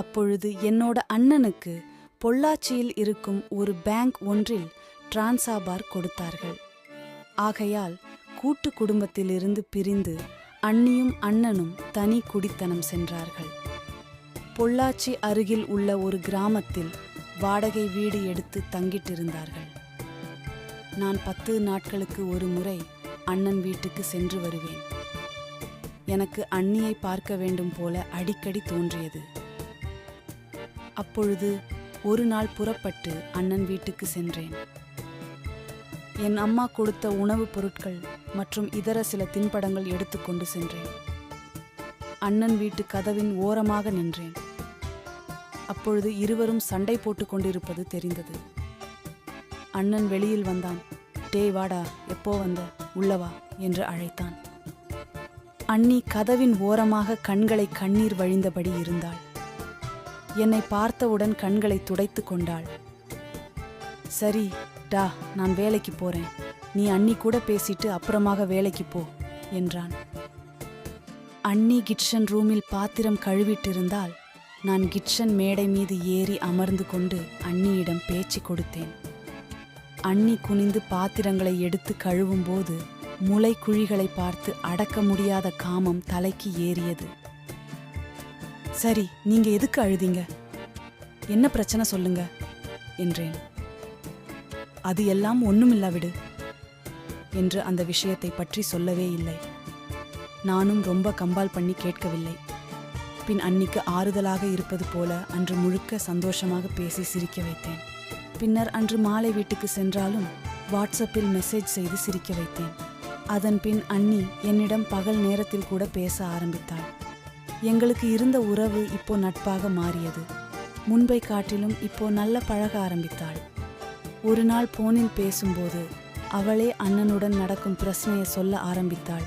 அப்பொழுது என்னோட அண்ணனுக்கு பொள்ளாச்சியில் இருக்கும் ஒரு பேங்க் ஒன்றில் டிரான்சாபார் கொடுத்தார்கள். ஆகையால் கூட்டு குடும்பத்திலிருந்து பிரிந்து அண்ணியும் அண்ணனும் தனி குடித்தனம் சென்றார்கள். பொள்ளாச்சி அருகில் உள்ள ஒரு கிராமத்தில் வாடகை வீடு எடுத்து தங்கிட்டிருந்தார்கள். நான் பத்து நாட்களுக்கு ஒரு முறை அண்ணன் வீட்டுக்கு சென்று வருவேன். எனக்கு அண்ணியை பார்க்க வேண்டும் போல அடிக்கடி தோன்றியது. அப்பொழுது ஒரு நாள் புறப்பட்டு அண்ணன் வீட்டுக்கு சென்றேன். என் அம்மா கொடுத்த உணவுப் பொருட்கள் மற்றும் இதர சில தின்படங்கள் எடுத்துக்கொண்டு சென்றேன். அண்ணன் வீட்டு கதவின் ஓரமாக நின்றேன். அப்பொழுது இருவரும் சண்டை போட்டுக் கொண்டிருப்பது தெரிந்தது. அண்ணன் வெளியில் வந்தான். டே வாடா எப்போ வந்த? உள்ளவா என்று அழைத்தான். அண்ணி கதவின் ஓரமாக கண்களை கண்ணீர் வழிந்தபடி இருந்தாள். என்னை பார்த்தவுடன் கண்களை துடைத்து கொண்டாள். சரி டா நான் வேலைக்கு போறேன். நீ அண்ணி கூட பேசிட்டு அப்புறமாக வேலைக்கு போ என்றான். அண்ணி கிட்சன் ரூமில் பாத்திரம் கழுவிட்டிருந்தால் நான் கிட்சன் மேடை மீது ஏறி அமர்ந்து கொண்டு அண்ணியிடம் பேச்சு கொடுத்தேன். அண்ணி குனிந்து பாத்திரங்களை எடுத்து கழுவும்போது முளை குழிகளை பார்த்து அடக்க முடியாத காமம் தலைக்கு ஏறியது. சரி நீங்க எதுக்கு அழுதீங்க? என்ன பிரச்சனை சொல்லுங்க என்றேன். அது எல்லாம் ஒண்ணுமில்லா விடு என்று அந்த விஷயத்தை பற்றி சொல்லவே இல்லை. நானும் ரொம்ப கம்பால் பண்ணி கேட்கவில்லை. பின் அன்னிக்கு ஆறுதலாக இருப்பது போல அன்று முழுக்க சந்தோஷமாக பேசி சிரிக்க வைத்தேன். பின்னர் அன்று மாலை வீட்டுக்கு சென்றாலும் வாட்ஸ்அப்பில் மெசேஜ் செய்து சிரிக்க வைத்தேன். அதன் பின் அண்ணி என்னிடம் பகல் நேரத்தில் கூட பேச ஆரம்பித்தாள். எங்களுக்கு இருந்த உறவு இப்போ நட்பாக மாறியது. முன்பை காட்டிலும் இப்போ நல்ல பழக ஆரம்பித்தாள். ஒரு நாள் போனில் பேசும்போது அவளே அண்ணனுடன் நடக்கும் பிரச்சனையை சொல்ல ஆரம்பித்தாள்.